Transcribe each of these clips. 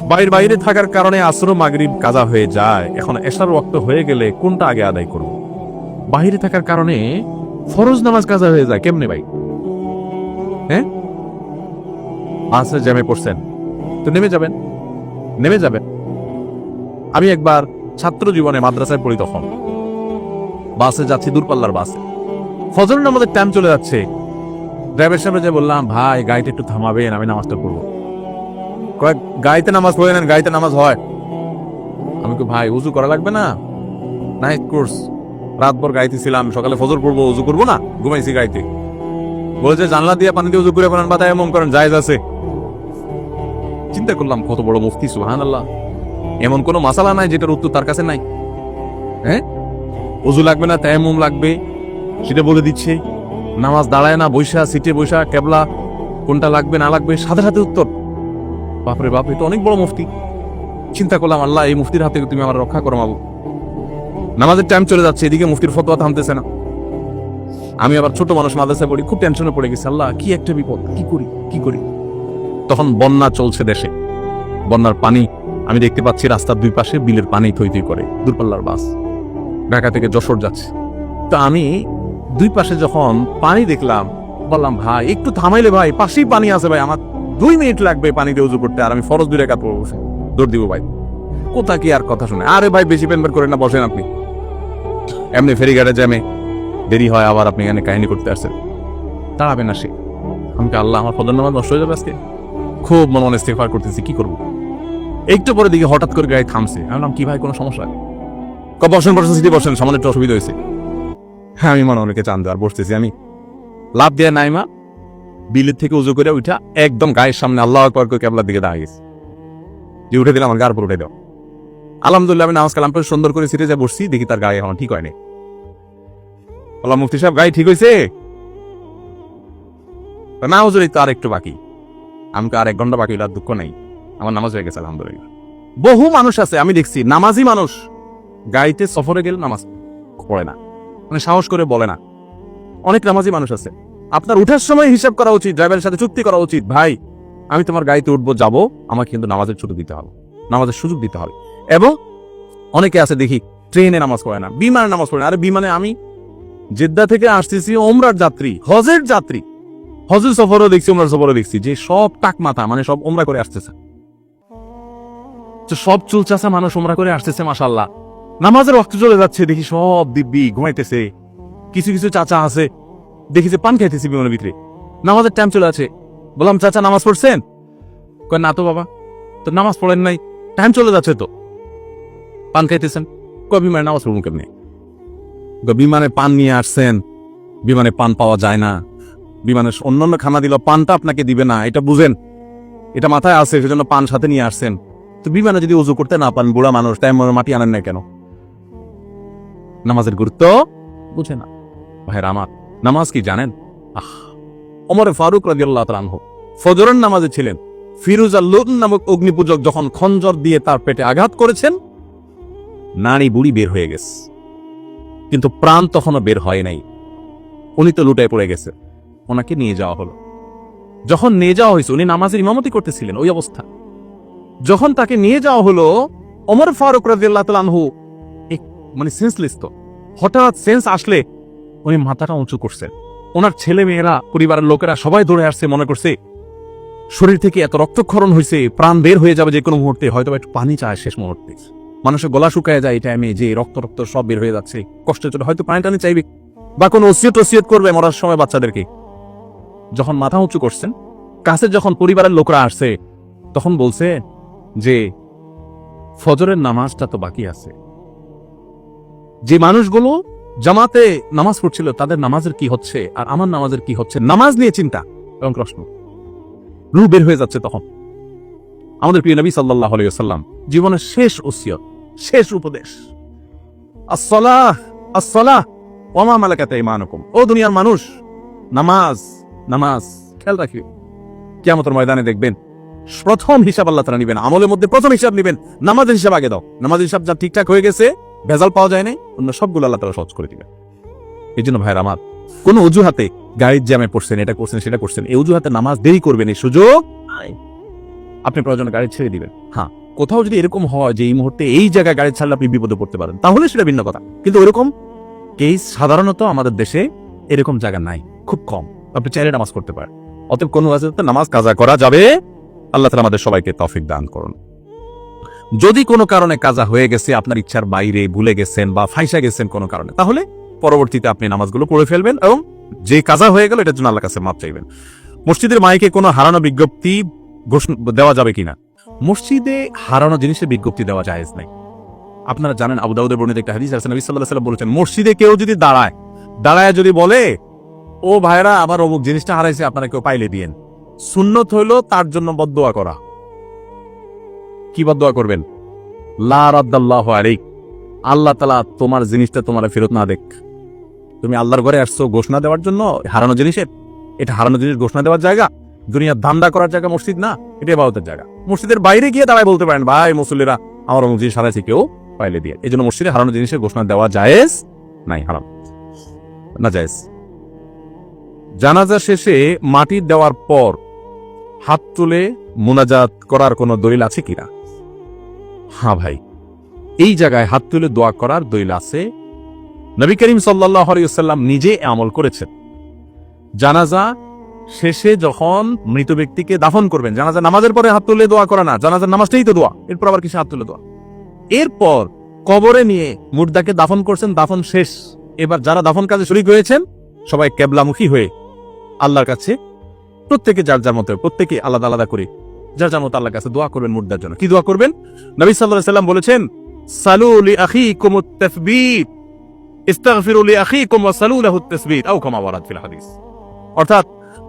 বাইরে বাইরে থাকার কারণে আসর মাগরিব কাজা হয়ে যায়। এখন এশার ওয়াক্ত হয়ে গেলে কোনটা আগে আদায় করব? বাইরে থাকার কারণে ফরজ নামাজ কাজা হয়ে যায়। কেমনে ভাই? হ্যাঁ? আসে জ্যামে পড়ছেন। তো নেমে যাবেন। নেমে যাবেন। আমি একবার ছাত্র জীবনে মাদ্রাসায় পড়ি তখন। বাসে যাচ্ছি, দূরপাল্লার বাসে। ফজর নামাজের টাইম চলে যাচ্ছে। ড্রাইভার সামনে যে বললাম, ভাই, গাড়িটা একটু থামাবেন, আমি নামাজটা পড়ব। গাড়িতে নামাজ পড়ে নেন গাড়িতে নামাজ হয়। আমি তো ভাই, উজু করা লাগবে না? নাইট কোর্স রাতভর গাড়িতে ছিলাম সকালে ফজর পড়ব, উজু করব না? ঘুমাইছি গাড়িতে বলছে, জানলা দিয়ে পানি দিয়ে উজু করে করেন বা তাই এমন করেন, জায়েজ আছে। চিন্তা করলাম, কত বড় মুফতি সুহান আল্লাহ এমন কোনো মাসালা নাই যেটার উত্তর তার কাছে নাই। হ্যাঁ? উজু লাগবে না, তায়াম্মুম লাগবে, সেটা বলে দিচ্ছে। নামাজ দাঁড়ায় না, বৈশা, সিটে বৈশা, কেবলা, কোনটা লাগবে, না লাগবে, সাথে সাথে উত্তর। বাপরে বাপ এটা অনেক বড় মুফতি। চিন্তা করলাম, আল্লাহ, এই মুফতির হাতে তুমি আমার রক্ষা করো মাবু নামাজের টাইম চলে যাচ্ছে, এদিকে মুফতির ফতোয়া থামতেছে না। আমি আবার ছোট মানুষ, মাদ্রাসায় পড়ি, খুব টেনশনে পড়ে গেছি। আল্লাহ, কি একটা বিপদ, কি করি কি করি? তখন বন্যা চলছে দেশে। বন্যার পানি, আমি দেখতে পাচ্ছি রাস্তার দুই পাশে বিলের পানি থই থই করে, দূরপাল্লার বাস। ঢাকা থেকে যশোর যাচ্ছে। তো আমি দুই পাশে যখন পানি দেখলাম, বললাম, ভাই, একটু থামাইলে ভাই, পাশেই পানি আছে ভাই, আমার দুই মিনিট লাগবে পানিতে উজু করতে, আর আমি ফরজ দুই রেখা পড়ব দৌড় দিব ভাই। কোথা কি আর কথা শুনে? আরে ভাই, বেশি পেনবেন করেন না, বসেন আপনি। এমনি ফেরিঘাটে জ্যামে দেরি হয়, আবার আপনি এখানে কাহিনী করতে আসছেন। দাঁড়াবেন না সে। আমাকে আল্লাহ আমার ফদর নামাজ নষ্ট হয়ে যাবে আজকে? খুব মনে মনে ইস্তেফার করতেছি, কি করব? একটু পরে দিকে হঠাৎ করে গায়ে থামছে। আমি বললাম কি ভাই, কোনো সমস্যা? ক বসেন বসেন, সিটি, বসেন সামনে একটু অসুবিধা হয়েছে। হ্যাঁ আমি মনে অনেকে চান আর বসতেছি। আমি লাভ দেয়া নাই মা বিলের থেকে উজু করে উঠা একদম গায়ের সামনে আল্লাহ আকবর করে কেবলার দিকে দাঁড়িয়ে যে উঠে দিলাম, আমার গার উপর উঠে দাও। আলহামদুলিল্লাহ, আমি নামাজ কালাম সুন্দর করে সিটে যা বসছি, দেখি তার গায়ে এখন ঠিক হয়নি আল্লাহ মুফতি সাহেব, গায়ে ঠিক হয়েছে? না, হুজুর, এই তো আর একটু বাকি। আমাকে আর এক ঘণ্টা বাকি হইলে দুঃখ নাই। আমার নামাজ হয়ে গেছে, আলহামদুলিল্লাহ। বহু মানুষ আছে, আমি দেখছি, নামাজি মানুষ। গাড়িতে সফরে গেলে নামাজ পড়ে না। মানে সাহস করে বলে না। অনেক নামাজি মানুষ আছে। আপনার উঠার সময় হিসাব করা উচিত, ড্রাইভারের সাথে চুক্তি করা উচিত। ভাই, আমি তোমার গাড়িতে উঠবো, যাব, আমাকে কিন্তু নামাজের ছুটি দিতে হবে। নামাজের সুযোগ দিতে হবে। এবং অনেকে আছে, দেখি, ট্রেনে নামাজ পড়ে না, বিমানে নামাজ পড়ে না। আরে, বিমানে আমি জেদ্দা থেকে আসতেছি, ওমরার যাত্রী, হজের যাত্রী। হজের সফরও দেখছি, ওমরার সফরও দেখছি। যে সব টাক মাথা মানে সব ওমরা করে আসতেছে। সব চুলচাচা মানুষ ওমরা করে আসতেছে মাসাল্লাহ নামাজের রক্ত চলে যাচ্ছে, দেখি সব দিব্যি ঘুমাইতেছে। কিছু কিছু চাচা আছে দেখি যে পান খাইতেছি বিমানের ভিতরে। নামাজের টাইম চলে আছে। বললাম, চাচা, নামাজ পড়ছেন? কয়, না তো বাবা, তো নামাজ পড়েন নাই টাইম চলে যাচ্ছে তো। পান খাইতেছেন। কয়, বিমানে নামাজ পড়ব কেমনি? বিমানে পান নিয়ে আসছেন, বিমানে পান পাওয়া যায় না। বিমানে অন্যান্য খানা দিল পানটা আপনাকে দিবে না, এটা বুঝেন। এটা মাথায় আছে, সেজন্য পান সাথে নিয়ে আসছেন। তো বিমানে যদি উজু করতে না পান, বুড়া মানুষ টাইম মাটি আনেন না কেন? নামাজের গুরুত্ব বুঝে না। ভাইয়ের, আমার নামাজ কি জানেন? আহ, ওমরে ফারুক রাজিয়াল্লাহ তালানহ ফজরের নামাজে ছিলেন। ফিরুজ আল্লুন নামক অগ্নিপূজক যখন খঞ্জর দিয়ে তার পেটে আঘাত করেছেন, নারী বুড়ি বের হয়ে গেছে। কিন্তু প্রাণ তখনও বের হয় নাই। উনি তো লুটায় পড়ে গেছে। ওনাকে নিয়ে যাওয়া হলো। যখন নিয়ে যাওয়া হয়েছে, উনি নামাজের ইমামতি করতেছিলেন ওই অবস্থা। যখন তাকে নিয়ে যাওয়া হলো অমর ফারুক রাজিয়াল্লাহ তালানহু মানে সেন্সলেস তো। হঠাৎ সেন্স আসলে উনি মাথাটা উঁচু করছেন ওনার ছেলে মেয়েরা পরিবারের লোকেরা সবাই দৌড়ে আসছে, মনে করছে, শরীর থেকে এত রক্তক্ষরণ হয়েছে প্রাণ বের হয়ে যাবে যে কোনো মুহূর্তে হয়তো একটু পানি চায় শেষ মুহূর্তে। মানুষের গলা শুকায় যায় এই টাইমে যে রক্ত রক্ত সব বের হয়ে যাচ্ছে। কষ্ট চলে হয়তো পানি টানি চাইবে। বা কোনো ওসিয়ত ওসিয়ত করবে মরার সময় বাচ্চাদেরকে। যখন মাথা উঁচু করছেন কাছে যখন পরিবারের লোকরা আসছে, তখন বলছে যে, ফজরের নামাজটা তো বাকি আছে। যে মানুষগুলো জামাতে নামাজ পড়ছিল, তাদের নামাজের কি হচ্ছে আর আমার নামাজের কি হচ্ছে? নামাজ নিয়ে চিন্তা এবং প্রশ্ন। রু বের হয়ে যাচ্ছে তখন। আমাদের প্রিয় নবী সাল্লাহ আলাইসাল্লাম জীবনের শেষ ওসিয়ত, শেষ উপদেশ। আসলাহ আসলাহ ও দুনিয়ার মানুষ, নামাজ নামাজ, খেয়াল রাখি কিয়ামতের ময়দানে দেখবেন, প্রথম হিসাব আল্লাহ তারা নিবেন, আমলের মধ্যে প্রথম হিসাব নিবেন, নামাজের হিসাব আগে দাও। নামাজের হিসাব যা ঠিকঠাক হয়ে গেছে ভেজাল পাওয়া যায় নাই, অন্য সবগুলো আল্লাহ তারা সহজ করে দিবে। এই জন্য ভাইয়ের আমার, কোন অজুহাতে গাড়ির জ্যামে পড়ছেন, এটা করছেন, সেটা করছেন, এই অজুহাতে নামাজ দেরি করবেন, এই সুযোগ আপনি প্রয়োজনে গাড়ি ছেড়ে দিবেন। হ্যাঁ কোথাও যদি এরকম হয় যে এই মুহূর্তে এই জায়গায় গাড়ি ছাড়লে আপনি বিপদে পড়তে পারেন, তাহলে সেটা ভিন্ন কথা। কিন্তু ওইরকম কেস সাধারণত আমাদের দেশে এরকম জায়গা নাই, খুব কম। আপনি চাইলে নামাজ করতে পারেন। অতএব কোনো নামাজ কাজা করা যাবে। আল্লাহ তালা আমাদের সবাইকে তফিক দান করুন। যদি কোনো কারণে কাজা হয়ে গেছে, আপনার ইচ্ছার বাইরে ভুলে গেছেন বা ফাইসা গেছেন কোনো কারণে, তাহলে পরবর্তীতে আপনি নামাজগুলো পড়ে ফেলবেন এবং যে কাজা হয়ে গেল, এটার জন্য আল্লাহ কাছে মাপ চাইবেন। মসজিদের মাইকে কোনো হারানো বিজ্ঞপ্তি দেওয়া যাবে কিনা? মসজিদে হারানো জিনিসের বিজ্ঞপ্তি দেওয়া জায়েজ নাই। আপনারা জানেন আবু বর্ণিত একটা হাদিস আছে নবী সাল্লাল্লাহু আলাইহি বলেছেন, মসজিদে কেউ যদি দাঁড়ায় দাঁড়ায় যদি বলে, ও ভাইরা আমার অমুক জিনিসটা হারাইছে, আপনারা কেউ পাইলে দিয়েন সুন্নত হইল তার জন্য বদদোয়া করা। কি বদদোয়া করবেন? লা রাদ্দাল্লাহু আল্লাহ তালা তোমার জিনিসটা তোমার ফেরত না দেখ তুমি আল্লাহর ঘরে আসছো ঘোষণা দেওয়ার জন্য, হারানো জিনিসের। এটা হারানো জিনিস ঘোষণা দেওয়ার জায়গা। দুনিয়ার ধান্দা করার জায়গা মসজিদ না এটা ইবাদতের জায়গা। মসজিদের বাইরে গিয়ে দাঁড়ায় বলতে পারেন, ভাই মুসল্লিরা, আমার অমুক জিনিস হারাইছে, কেউ পাইলে দিয়ে। এই জন্য মসজিদে হারানো জিনিসের ঘোষণা দেওয়া জায়েজ নাই, হারাম। না জায়েজ। জানাজা শেষে মাটি দেওয়ার পর হাত তুলে মোনাজাত করার কোনো দলিল আছে কিনা? হ্যাঁ ভাই, এই জায়গায় হাত তুলে দোয়া করার দলিল আছে। নবী করিম সাল্লাহ নিজে আমল করেছেন। জানাজা শেষে যখন মৃত ব্যক্তিকে দাফন করবেন, জানাজা নামাজের পরে হাত তুলে দোয়া করা না, জানাজার নামাজটাই তো দোয়া, এরপর আবার কিছু হাত তুলে দোয়া? এরপর কবরে নিয়ে মুর্দাকে দাফন করছেন, দাফন শেষ। এবার যারা দাফন কাজে শরিক হয়েছেন, সবাই কেবলামুখী হয়ে আল্লাহর কাছে প্রত্যেকে যার যার মতো, প্রত্যেকে আলাদা আলাদা করে যার মতো আল্লাহর কাছে দোয়া করবেন মুর্দার জন্য। কি দোয়া করবেন? নবী সাল্লাল্লাহু সাল্লাম বলেছেন, সালু লি আখিকুম তাসবিত ইস্তাগফিরু লি আখিকুম ওয়া সালু আও ওয়ারাদ ফিল হাদিস। অর্থাৎ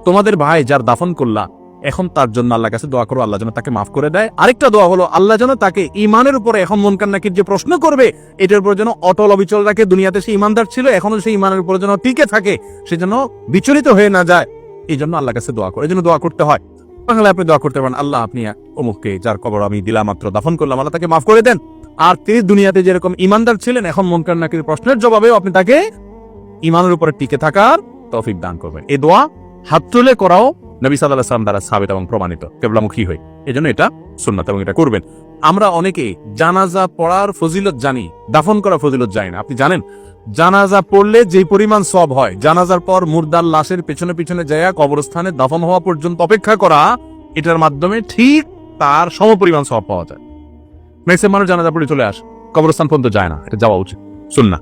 তোমাদের ভাই যার দাফন করলা, এখন তার জন্য আল্লাহর কাছে দোয়া করো, আল্লাহ যেন তাকে মাফ করে দেয়। আরেকটা দোয়া হলো, আল্লাহ যেন তাকে ইমানের উপরে, এখন মনকান নাকির যে প্রশ্ন করবে, এটার উপর যেন অটল অবিচল রাখে। দুনিয়াতে সে ইমানদার ছিল, এখনও সেই ইমানের উপরে যেন টিকে থাকে, সে যেন বিচলিত হয়ে না যায়। এই জন্য আল্লাহ কাছে দোয়া করে। এই জন্য দোয়া করতে হয়। তাহলে আপনি দোয়া করতে পারেন, আল্লাহ আপনি অমুককে যার কবর আমি দিলাম মাত্র দাফন করলাম, আল্লাহ তাকে মাফ করে দেন। আর তিনি দুনিয়াতে যেরকম ইমানদার ছিলেন, এখন মনকার নাকির প্রশ্নের জবাবেও আপনি তাকে ইমানের উপরে টিকে থাকার তৌফিক দান করবেন। এ দোয়া হাত তুলে করাও নবী সাল্লাহ সাল্লাম দ্বারা সাবিত এবং প্রমাণিত, কেবলামুখী হয়ে। এই জন্য এটা সুন্নাত এবং এটা করবেন। আমরা অনেকে জানাজা পড়ার ফজিলত জানি, দাফন করা ফজিলত জানি না। আপনি জানেন জানাজা পড়লে যে পরিমাণ সব হয়, জানাজার পর মুর্দার লাশের পেছনে পিছনে যায়া কবরস্থানে দাফন হওয়া পর্যন্ত অপেক্ষা করা, এটার মাধ্যমে ঠিক তার সম পরিমাণ সব পাওয়া যায়। ম্যাক্সিমাম মানুষ জানাজা পড়ে চলে আসে, কবরস্থান পর্যন্ত যায় না, এটা যাওয়া উচিত। শুন না